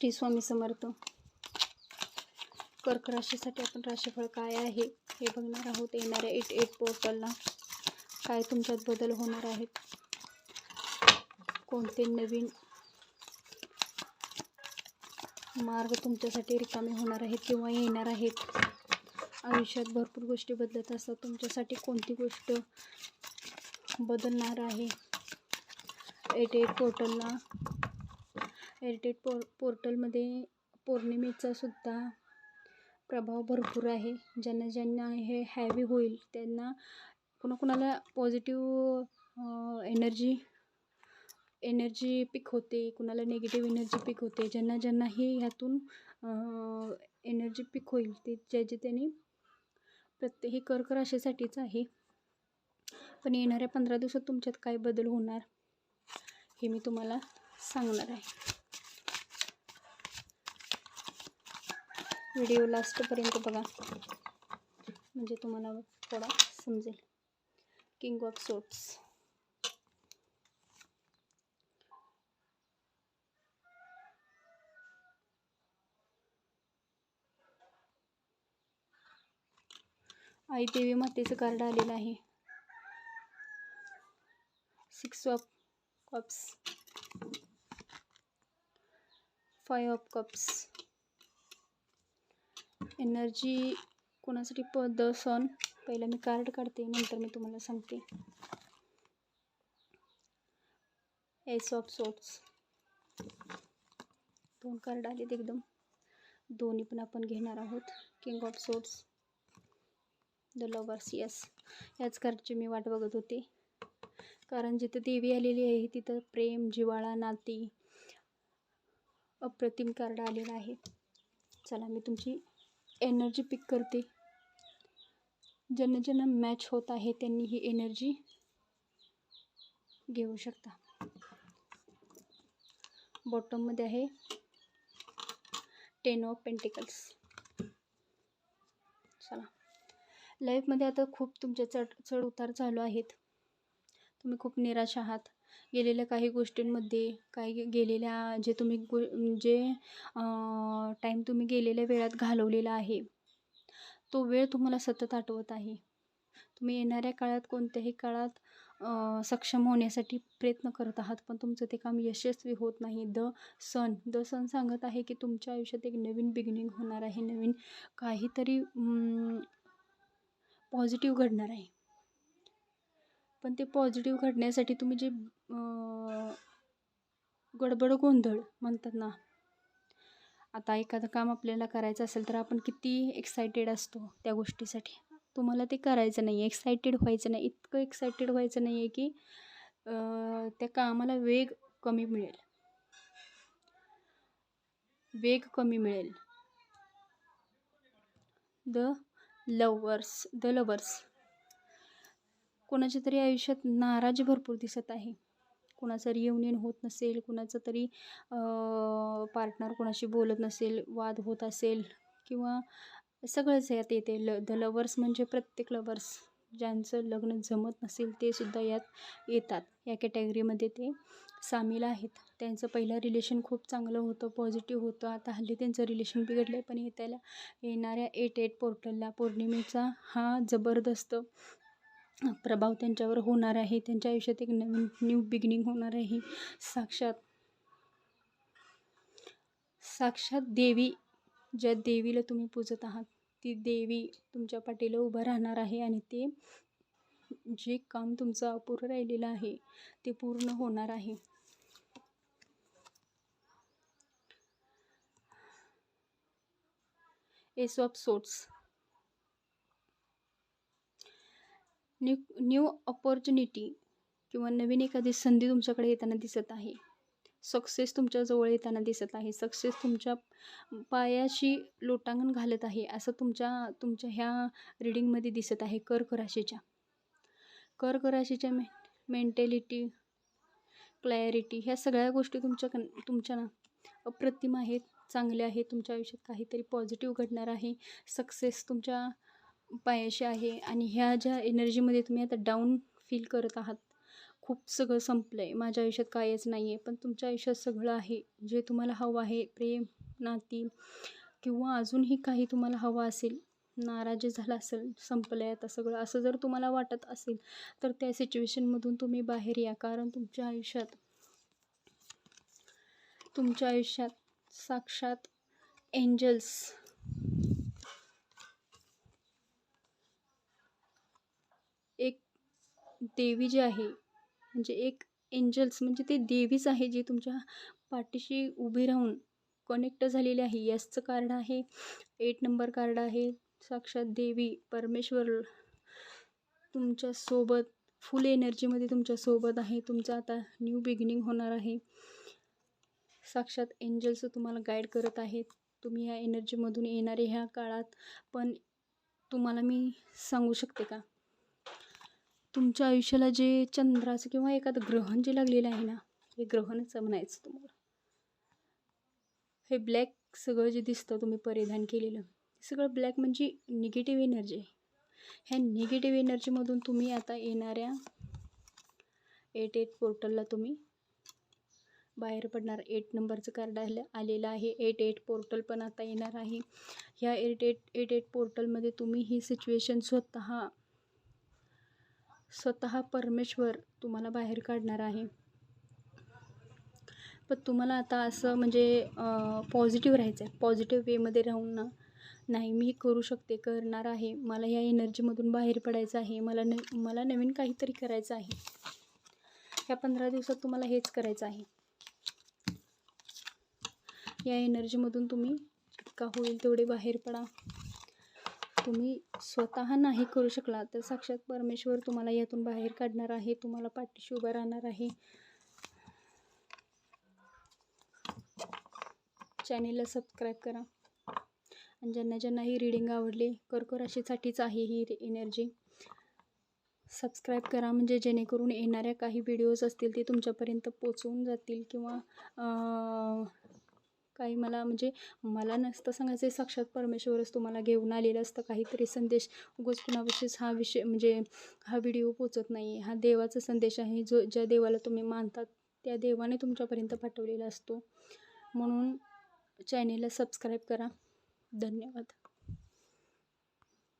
श्री स्वामी समर्थ. कर्क राशीसाठी आपण राशीफळ काय आहे हे बघणार आहोत. येणाऱ्या एट एट पोर्टलला काय तुमच्यात बदल होणार आहेत? कोणते नवीन मार्ग तुमच्यासाठी रिकामे होणार आहेत किंवा येणार आहेत? आयुष्यात भरपूर गोष्टी बदलत असतात. तुमच्यासाठी कोणती गोष्ट बदलणार आहे? एट एट पोर्टलला एअरटेल पोर पोर्टलमध्ये पौर्णिमेचा सुद्धा प्रभाव भरपूर आहे. ज्यांना ज्यांना हे हॅवी होईल त्यांना कुणाकुणाला पॉझिटिव्ह एनर्जी एनर्जी पिक होते कुणाला निगेटिव्ह एनर्जी पिक होते ज्यांना ज्यांनाही ह्यातून एनर्जी पिक होईल ते ज्याचे त्यांनी प्रत्येक हे कर्क राशीसाठीच आहे. पण येणाऱ्या पंधरा दिवसात तुमच्यात काय बदल होणार हे मी तुम्हाला सांगणार आहे. व्हिडिओ लास्टपर्यंत बघा. म्हणजे तुम्हाला थोडा समजेल. किंग ऑफ सोट्स आई देवी मातेचं कार्ड आलेलं आहे. Six of cups five of cups energy कोणासाठी प द सन पहिला मी कार्ड काढते नंतर मी तुम्हाला सांगते. एस ऑफ सोट्स दोन कार्ड आलेत एकदम. दोन्ही पण आपण घेणार आहोत. King of swords the lovers yes याच कार्डची मी वाट बघत होते. कारण जिथं देवी आलेली आहे तिथं प्रेम जिवाळा नाती अप्रतिम कार्ड आलेलं आहे. चला मी तुमची एनर्जी पिक करते. ज्यांना ज्यांना मॅच होत आहे त्यांनी ही एनर्जी घेऊ शकता. बॉटममध्ये आहे टेन ऑफ पेंटिकल्स चला. लाईफमध्ये आता खूप तुमचे चढ चढ उतार चालू आहेत. तुम्ही खूप निराश आहात. गेलेल्या काही गोष्टींमध्ये काही गेलेल्या जे तुम्ही गो जे टाईम तुम्ही गेलेल्या वेळात घालवलेला आहे तो वेळ तुम्हाला सतत आठवत आहे. तुम्ही येणाऱ्या काळात कोणत्याही काळात सक्षम होण्यासाठी प्रयत्न करत आहात पण तुमचं ते काम यशस्वी होत नाही. द सन द सन सांगत आहे की तुमच्या आयुष्यात एक नवीन बिगिनिंग होणार आहे. नवीन काहीतरी पॉझिटिव्ह घडणार आहे. पण ते पॉझिटिव्ह घडण्यासाठी तुम्ही जे गडबड गोंधळ म्हणतात ना. आता एखादं काम आपल्याला करायचं असेल तर आपण किती एक्सायटेड असतो त्या गोष्टीसाठी. तुम्हाला ते करायचं नाही आहे एक्सायटेड व्हायचं नाही. इतकं एक्सायटेड व्हायचं नाही आहे की त्या कामाला वेग कमी मिळेल. वेग कमी मिळेल. द लवर्स द लवर्स कोणाच्या तरी आयुष्यात नाराजी भरपूर दिसत आहे. कोणाचं रियुनियन होत नसेल कुणाचं तरी पार्टनर कोणाशी बोलत नसेल वाद होत असेल किंवा सगळंच यात येते. ल द लवर्स म्हणजे प्रत्येक लवर्स ज्यांचं लग्न जमत नसेल ते सुद्धा यात येतात. या कॅटेगरीमध्ये ते सामील आहेत. त्यांचं पहिलं रिलेशन खूप चांगलं होतं पॉझिटिव्ह होतं. आता हल्ली त्यांचं रिलेशन बिघडलं आहे पण येत्याला येणाऱ्या एट एट पोर्टलला पौर्णिमेचा हा जबरदस्त प्रभाव त्यांच्यावर होणार आहे. त्यांच्या आयुष्यात एक नवीन न्यू बिगिनिंग होणार आहे. साक्षात साक्षात देवी ज्या देवीला तुम्ही पूजत आहात ती देवी तुमच्या पाठीला उभं राहणार आहे आणि ते जे काम तुमचं अपुरं राहिलेलं आहे ते पूर्ण होणार आहे. Ace of swords new new opportunity किंवा नवीन एखादी संधी तुमच्याकडे येताना दिसत आहे. सक्सेस तुमच्याजवळ येताना दिसत आहे. सक्सेस तुमच्या पायाशी लोटांगण घालत आहे असं तुमच्या तुमच्या ह्या रिडिंगमध्ये दिसत आहे कर्क राशीच्या. कर्क राशीच्या मे मेंटॅलिटी क्लॅरिटी ह्या सगळ्या गोष्टी तुमच्या तुमच्या ना अप्रतिम आहेत चांगल्या आहेत तुमच्या आयुष्यात काहीतरी पॉझिटिव्ह घडणार आहे. सक्सेस तुमच्या पायाशी आहे आणि ह्या ज्या एनर्जीमध्ये तुम्ही आता डाऊन फील करत आहात खूप सगळं संपलं आहे माझ्या आयुष्यात कायच नाही आहे पण तुमच्या आयुष्यात सगळं आहे. जे तुम्हाला हवं आहे प्रेम नाती किंवा अजूनही काही तुम्हाला हवं असेल नाराजी झाला असेल संपलं आहे आता सगळं. असं जर तुम्हाला वाटत असेल तर त्या सिच्युएशनमधून तुम्ही बाहेर या. कारण तुमच्या आयुष्यात तुमच्या आयुष्यात साक्षात एंजल्स एक देवी जी आहे म्हणजे एक एंजल्स म्हणजे ते देवीच आहे जी तुमच्या पाठीशी उभी राहून कनेक्ट झालेली आहे. यसचं कार्ड आहे एट नंबर कार्ड आहे साक्षात देवी परमेश्वर तुमच्यासोबत फुल एनर्जीमध्ये तुमच्यासोबत आहे. तुमचं आता न्यू बिगिनिंग होणार आहे. साक्षात एंजल्स तुम्हाला गाईड करत आहेत. तुम्ही ह्या एनर्जीमधून येणारे ह्या काळात पण तुम्हाला मी सांगू शकते का? तुमच्या आयुष्याला जे चंद्राचं किंवा एखादं ग्रहण जे लागलेलं आहे ना हे ग्रहणच म्हणायचं तुम्हाला. हे ब्लॅक सगळं जे दिसतं तुम्ही परिधान केलेलं सगळं ब्लॅक म्हणजे निगेटिव्ह एनर्जी आहे. ह्या निगेटिव्ह एनर्जीमधून तुम्ही आता येणाऱ्या एट एट पोर्टलला तुम्ही बाहेर पडणार. एट नंबरचं कार्ड आलं आलेलं आहे. एट एट पोर्टल पण आता येणार आहे. ह्या एट एट एट एट पोर्टलमध्ये तुम्ही ही सिच्युएशन स्वतः स्वतः परमेश्वर तुम्हाला बाहेर काढणार आहे. पण तुम्हाला आता असं म्हणजे पॉझिटिव्ह राहायचं आहे पॉझिटिव्ह वेमध्ये राहून ना नाही मी करू शकते करणार आहे. मला या एनर्जीमधून बाहेर पडायचं आहे. मला न मला नवीन काहीतरी करायचं आहे. ह्या पंधरा दिवसात तुम्हाला हेच करायचं आहे. या एनर्जीमधून तुम्ही जितका होईल तेवढे बाहेर पडा. तुम्ही स्वतः नाही करू शकला तर साक्षात परमेश्वर तुम्हाला यातून बाहेर काढणार आहे तुम्हाला पाठीशी उभं राहणार आहे. चॅनेलला सबस्क्राईब करा. आणि ज्यांना ज्यांना ही रीडिंग आवडली कर्क राशीसाठीच आहे ही एनर्जी सबस्क्राईब करा म्हणजे जेणेकरून येणाऱ्या काही व्हिडिओज असतील ते तुमच्यापर्यंत पोचवून जातील किंवा काही मला म्हणजे मला नसतं सांगायचं साक्षात परमेश्वरच तुम्हाला घेऊन आलेलं असतं. काहीतरी संदेश उगच कुणाविषयीच हा विषय म्हणजे हा व्हिडिओ पोचत नाही हा देवाचा संदेश आहे जो ज्या देवाला तुम्ही मानतात त्या देवाने तुमच्यापर्यंत पाठवलेला असतो. म्हणून चॅनेलला सबस्क्राईब करा. धन्यवाद.